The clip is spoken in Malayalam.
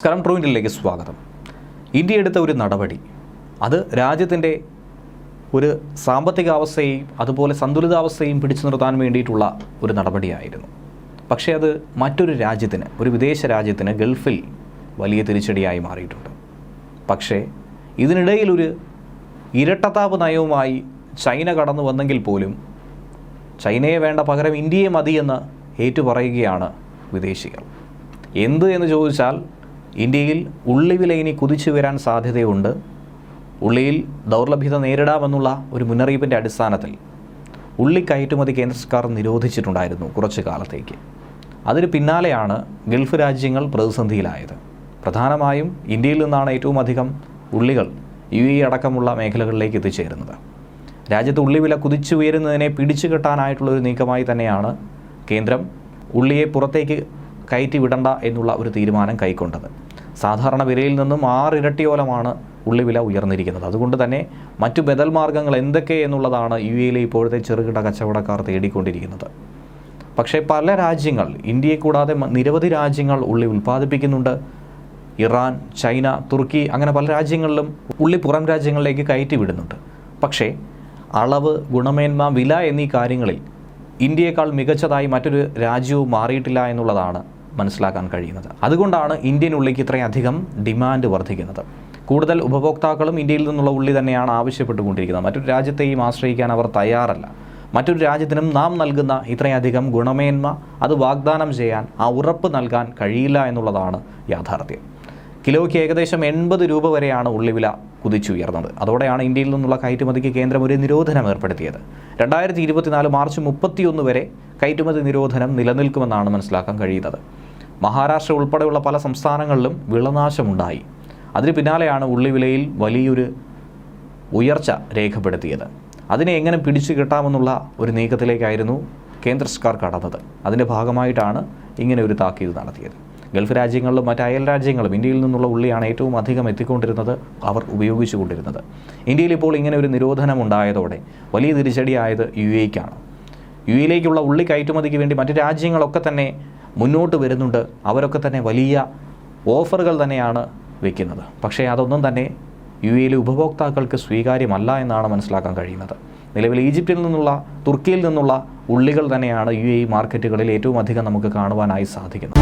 നമസ്കാരം ട്രൂവിന്റിലേക്ക് സ്വാഗതം. ഇന്ത്യ എടുത്ത ഒരു നടപടി. അത് രാജ്യത്തിന്റെ ഒരു സാമ്പത്തിക അവസ്ഥയെയും അതുപോലെ സന്തുലിതാവസ്ഥയും പിടിച്ചു നിർത്താൻ വേണ്ടിയിട്ടുള്ള ഒരു നടപടിയായിരുന്നു. പക്ഷേ അത് മറ്റൊരു രാജ്യത്തിന് ഒരു വിദേശ രാജ്യത്തിന് ഗൾഫിൽ വലിയ തിരിച്ചടിയായി മാറിയിട്ടുണ്ട്. പക്ഷേ ഇതിനിടയിൽ ഒരു ഇരട്ടത്താപ്പ് നയവുമായി ചൈന കടന്നു വന്നെങ്കിൽ പോലും ചൈനയെ വേണ്ട പകരം ഇന്ത്യയെ മതിയെന്ന് ഏറ്റുപറയുകയാണ് വിദേശികൾ. എന്ത് എന്ന് ചോദിച്ചാൽ ഇന്ത്യയിൽ ഉള്ളിവില ഇനി കുതിച്ചു വരാൻ സാധ്യതയുണ്ട്. ഉള്ളിയിൽ ദൗർലഭ്യത നേരിടാമെന്നുള്ള ഒരു മുന്നറിയിപ്പിന്റെ അടിസ്ഥാനത്തിൽ ഉള്ളി കയറ്റുമതി കേന്ദ്ര സർക്കാർ നിരോധിച്ചിട്ടുണ്ടായിരുന്നു കുറച്ചു കാലത്തേക്ക്. അതിന് പിന്നാലെയാണ് ഗൾഫ് രാജ്യങ്ങൾ പ്രതിസന്ധിയിലായത്. പ്രധാനമായും ഇന്ത്യയിൽ നിന്നാണ് ഏറ്റവും അധികം ഉള്ളികൾ യു എ അടക്കമുള്ള മേഖലകളിലേക്ക് എത്തിച്ചേരുന്നത്. രാജ്യത്ത് ഉള്ളിവില കുതിച്ചുയരുന്നതിനെ പിടിച്ചു കെട്ടാനായിട്ടുള്ളൊരു നീക്കമായി തന്നെയാണ് കേന്ദ്രം ഉള്ളിയെ പുറത്തേക്ക് കയറ്റി വിടണ്ട എന്നുള്ള ഒരു തീരുമാനം കൈക്കൊണ്ടത്. സാധാരണ വിലയിൽ നിന്നും ആറിരട്ടിയോളമാണ് ഉള്ളി വില ഉയർന്നിരിക്കുന്നത്. അതുകൊണ്ട് തന്നെ മറ്റു ബദൽ മാർഗങ്ങൾ എന്തൊക്കെ എന്നുള്ളതാണ് യു എയിലെ ഇപ്പോഴത്തെ ചെറുകിട കച്ചവടക്കാർ തേടിക്കൊണ്ടിരിക്കുന്നത്. പക്ഷേ പല രാജ്യങ്ങൾ ഇന്ത്യയെ കൂടാതെ നിരവധി രാജ്യങ്ങൾ ഉള്ളി ഉൽപ്പാദിപ്പിക്കുന്നുണ്ട്. ഇറാൻ ചൈന തുർക്കി അങ്ങനെ പല രാജ്യങ്ങളിലും ഉള്ളി പുറം രാജ്യങ്ങളിലേക്ക് കയറ്റി വിടുന്നുണ്ട് പക്ഷേ അളവ് ഗുണമേന്മ വില എന്നീ കാര്യങ്ങളിൽ ഇന്ത്യയേക്കാൾ മികച്ചതായി മറ്റൊരു രാജ്യവും മാറിയിട്ടില്ല എന്നുള്ളതാണ് മനസ്സിലാക്കാൻ കഴിയുന്നത്. അതുകൊണ്ടാണ് ഇന്ത്യൻ ഉള്ളിക്ക് ഇത്രയധികം ഡിമാൻഡ് വർദ്ധിക്കുന്നത്. കൂടുതൽ ഉപഭോക്താക്കളും ഇന്ത്യയിൽ നിന്നുള്ള ഉള്ളി തന്നെയാണ് ആവശ്യപ്പെട്ടുകൊണ്ടിരിക്കുന്നത്. മറ്റൊരു രാജ്യത്തെയും ആശ്രയിക്കാൻ അവർ തയ്യാറല്ല. മറ്റൊരു രാജ്യത്തിനും നാം നൽകുന്ന ഇത്രയധികം ഗുണമേന്മ അത് വാഗ്ദാനം ചെയ്യാൻ ആ ഉറപ്പ് നൽകാൻ കഴിയില്ല എന്നുള്ളതാണ് യാഥാർത്ഥ്യം. കിലോയ്ക്ക് ഏകദേശം എൺപത് രൂപ വരെയാണ് ഉള്ളിവില കുതിച്ചുയർന്നത്. അതോടെയാണ് ഇന്ത്യയിൽ നിന്നുള്ള കയറ്റുമതിക്ക് കേന്ദ്രം ഒരു നിരോധനം ഏർപ്പെടുത്തിയത്. രണ്ടായിരത്തി ഇരുപത്തിനാല് മാർച്ച് മുപ്പത്തിയൊന്ന് വരെ കയറ്റുമതി നിരോധനം നിലനിൽക്കുമെന്നാണ് മനസ്സിലാക്കാൻ കഴിയുന്നത്. മഹാരാഷ്ട്ര ഉൾപ്പെടെയുള്ള പല സംസ്ഥാനങ്ങളിലും വിളനാശമുണ്ടായി. അതിന് പിന്നാലെയാണ് ഉള്ളിവിലയിൽ വലിയൊരു ഉയർച്ച രേഖപ്പെടുത്തിയത്. അതിനെ എങ്ങനെ പിടിച്ചു കിട്ടാമെന്നുള്ള ഒരു നീക്കത്തിലേക്കായിരുന്നു കേന്ദ്ര സർക്കാർ കടന്നത്. അതിന്റെ ഭാഗമായിട്ടാണ് ഇങ്ങനെ ഒരു താക്കീത് നടത്തിയത്. ഗൾഫ് രാജ്യങ്ങളിലും മറ്റ് അയൽ രാജ്യങ്ങളും ഇന്ത്യയിൽ നിന്നുള്ള ഉള്ളിയാണ് ഏറ്റവും അധികം എത്തിക്കൊണ്ടിരുന്നത് അവർ ഉപയോഗിച്ചു കൊണ്ടിരുന്നത് ഇന്ത്യയിൽ ഇപ്പോൾ ഇങ്ങനെ ഒരു നിരോധനം ഉണ്ടായതോടെ വലിയ തിരിച്ചടിയായത് യു എക്കാണ് യു എയിലേക്കുള്ള ഉള്ളി കയറ്റുമതിക്ക് വേണ്ടി മറ്റ് രാജ്യങ്ങളൊക്കെ തന്നെ മുന്നോട്ട് വരുന്നുണ്ട്. അവരൊക്കെ തന്നെ വലിയ ഓഫറുകൾ തന്നെയാണ് വയ്ക്കുന്നത് പക്ഷേ അതൊന്നും തന്നെ യു എയിലെ ഉപഭോക്താക്കൾക്ക് സ്വീകാര്യമല്ല എന്നാണ് മനസ്സിലാക്കാൻ കഴിയുന്നത്. നിലവിൽ ഈജിപ്തിൽ നിന്നുള്ള തുർക്കിയിൽ നിന്നുള്ള ഉള്ളികൾ തന്നെയാണ് യു എ മാർക്കറ്റുകളിൽ ഏറ്റവും അധികം നമുക്ക് കാണുവാനായി സാധിക്കുന്നത്.